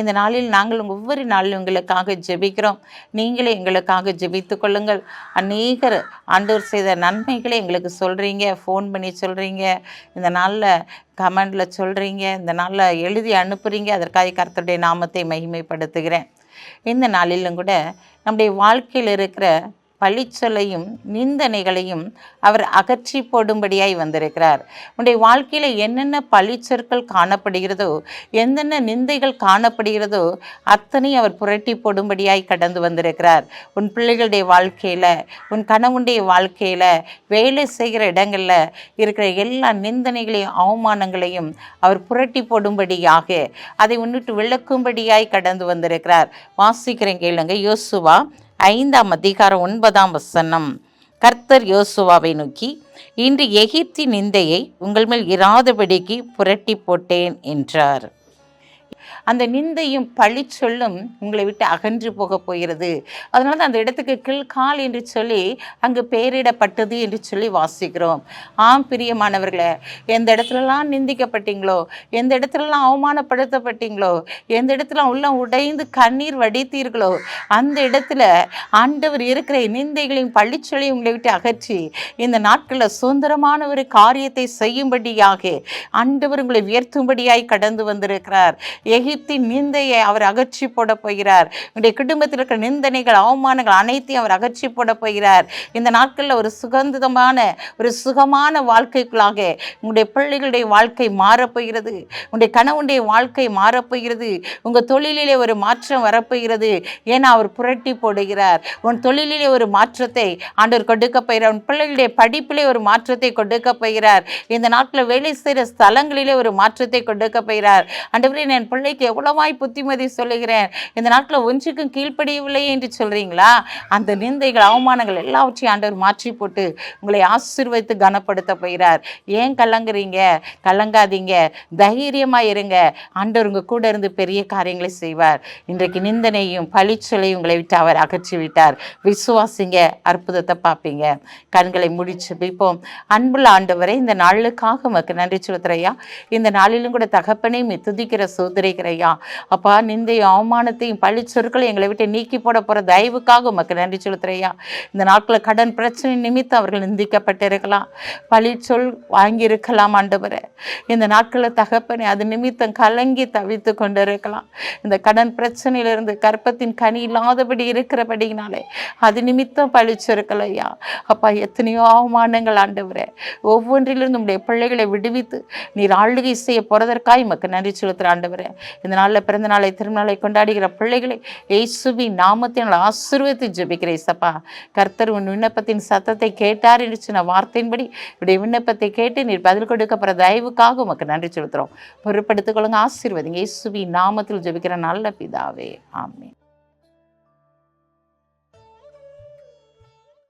இந்த நாளில் நாங்கள் ஒவ்வொரு நாளிலும் உங்களுக்காக ஜெபிக்கிறோம். நீங்களே எங்களுக்காக ஜெபித்து கொள்ளுங்கள். அநேகர் ஆண்டவர் செய்த நன்மைகளை எங்களுக்கு சொல்கிறீங்க ஃபோன் பண்ணி சொல்கிறீங்க இந்த நாளில் கமெண்டில் சொல்கிறீங்க இந்த நாளில் எழுதி அனுப்புகிறீங்க அதற்காக கருத்துடைய நாமத்தை மகிமைப்படுத்துகிறேன். இந்த நாளிலும் கூட நம்முடைய வாழ்க்கையில் இருக்கிற பழிச்சொல்லையும் நிந்தனைகளையும் அவர் அகற்றி போடும்படியாய் வந்திருக்கிறார். உன்னுடைய வாழ்க்கையில் என்னென்ன பழிச்சொற்கள் காணப்படுகிறதோ என்னென்ன நிந்தைகள் காணப்படுகிறதோ அத்தனை அவர் புரட்டி போடும்படியாய் கடந்து வந்திருக்கிறார். உன் பிள்ளைகளுடைய வாழ்க்கையில் உன் கணவனுடைய வாழ்க்கையில் வேலை செய்கிற இடங்களில் இருக்கிற எல்லா நிந்தனைகளையும் அவமானங்களையும் அவர் புரட்டி போடும்படியாக அதை முன்னிட்டு விளக்கும்படியாய் கடந்து வந்திருக்கிறார். வாசிக்கிறேன் கேளுங்க. யோசுவா ஐந்தாம் அதிகாரம் ஒன்பதாம் வசனம். கர்த்தர் யோசுவாவை நோக்கி இன்று எகிப்தின் நிந்தையை உங்கள் மேல் இராதபடிக்கு புரட்டி போட்டேன் என்றார். அந்த நிந்தையும் பழிச்சொல்லும் உங்களை விட்டு அகன்று போக போகிறது. அதனால தான் அந்த இடத்துக்கு கில்கால் என்று சொல்லி அங்கு பெயரிடப்பட்டது என்று சொல்லி வாசிக்கிறோம். ஆம் பிரியமானவர்களே எந்த இடத்துலலாம் நிந்திக்கப்பட்டீங்களோ எந்த இடத்துலலாம் அவமானப்படுத்தப்பட்டீங்களோ எந்த இடத்துல உள்ள உடைந்து கண்ணீர் வடித்தீர்களோ அந்த இடத்துல ஆண்டவர் இருக்கிற நிந்தைகளையும் பழிச்சொல்லையும் உங்களை விட்டு அகற்றி இந்த நாட்களில் சுதந்திரமான ஒரு காரியத்தை செய்யும்படியாக ஆண்டவர் உங்களை உயர்த்தும்படியாய் கடந்து வந்திருக்கிறார். எகிப்தின் நிந்தையை அவர் அகற்றி போட போகிறார். உங்களுடைய குடும்பத்தில் இருக்கிற நிந்தனைகள் அவமானங்கள் அனைத்தையும் அவர் அகற்றி போட போகிறார். இந்த நாட்களில் ஒரு சுகந்திதமான ஒரு சுகமான வாழ்க்கைக்குள்ளாக உங்களுடைய பிள்ளைகளுடைய வாழ்க்கை மாறப்போகிறது உங்களுடைய கணவனுடைய வாழ்க்கை மாறப்போகிறது உங்கள் தொழிலிலே ஒரு மாற்றம் வரப்போகிறது ஏன்னா அவர் புரட்டி போடுகிறார். உன் தொழிலிலே ஒரு மாற்றத்தை ஆண்டவர் கொடுக்க போகிறார். உன் பிள்ளைகளுடைய படிப்பிலே ஒரு மாற்றத்தை கொடுக்க போகிறார். இந்த நாட்களில் வேலை செய்கிற ஸ்தலங்களிலே ஒரு மாற்றத்தை கொடுக்க போகிறார். ஆண்டவரே என் பிள்ளைக்கு எவ்வளவாய் புத்திமதி சொல்லுகிறேன்? இந்த நாட்களில் ஒன்றுக்கும் கீழ்ப்படியவில்லை என்று சொல்கிறீங்களா அந்த நிந்தைகள் அவமானங்கள் எல்லாவற்றையும் ஆண்டவர் மாற்றி போட்டு உங்களை ஆசீர்வதித்து கனப்படுத்த போகிறார். ஏன் கலங்குறீங்க? கலங்காதீங்க. தைரியமாக இருங்க. ஆண்டவர் உங்கள் கூட இருந்து பெரிய காரியங்களை செய்வார். இன்றைக்கு நிந்தனையும் பழிச்சொலையும் உங்களை விட்டு அவர் அகற்றி விட்டார் விசுவாசிங்க அற்புதத்தை பார்ப்பீங்க. கண்களை முடிச்சு பிப்போம். அன்புள்ள ஆண்டவரை இந்த நாளுக்காக உமக்கு நன்றி சொல்லுத்துறையா இந்த நாளிலும் கூட தகப்பனையும் துதிக்கிற சோதரிக்கிறையா அப்பா நிந்தையும் அவமானத்தையும் பழிச்சொற்களையும் எங்களை விட்டு நீக்கி போட போகிற தயவுக்காக உமக்கு நன்றி செலுத்துறையா இந்த நாட்களில் கடன் பிரச்சனை நிமித்தம் அவர்கள் நிந்திக்கப்பட்டிருக்கலாம். பழிச்சொல் வாங்கியிருக்கலாம் ஆண்டவரே. இந்த நாட்களில் தகப்பனை அது நிமித்தம் கலங்கி தவித்து கொண்டிருக்கலாம். இந்த கடன் பிரச்சனையிலிருந்து கற்பத்தின் கனி இல்லாதபடி இருக்கிறபடினாலே அது நிமித்தம் பழிச்சிருக்கலையா. அப்பா எத்தனையோ அவமானங்கள் ஆண்டவரே. ஒவ்வொன்றிலிருந்து உங்களுடைய பிள்ளைகளை விடுவித்து நீர் ஆளுகை செய்ய போகிறதற்காக மக்கள் நன்றி செலுத்துகிற ஆண்டவரே. இந்த நாளில் பிறந்த நாளை திருநாளை கொண்டாடுகிற பிள்ளைகளை இயேசுவி நாமத்தினால் ஆசீர்வதித்து ஜெபிக்கிறேன் சப்பா கர்த்தர் உன் விண்ணப்பத்தின் சத்தத்தை கேட்டார் என்று சொன்ன வார்த்தையின்படி இப்படி விண்ணப்பத்தை கேட்டு நீர் பதில் கொடுக்கப்படுற தயவுக்காக உமக்கு நன்றி செலுத்துகிறோம். பொருட்படுத்திக் கொள்ளுங்க. ஆசீர்வதிங்க. இயேசுவி நாமத்தில் ஜெபிக்கிற நல்ல பிதாவே. ஆமே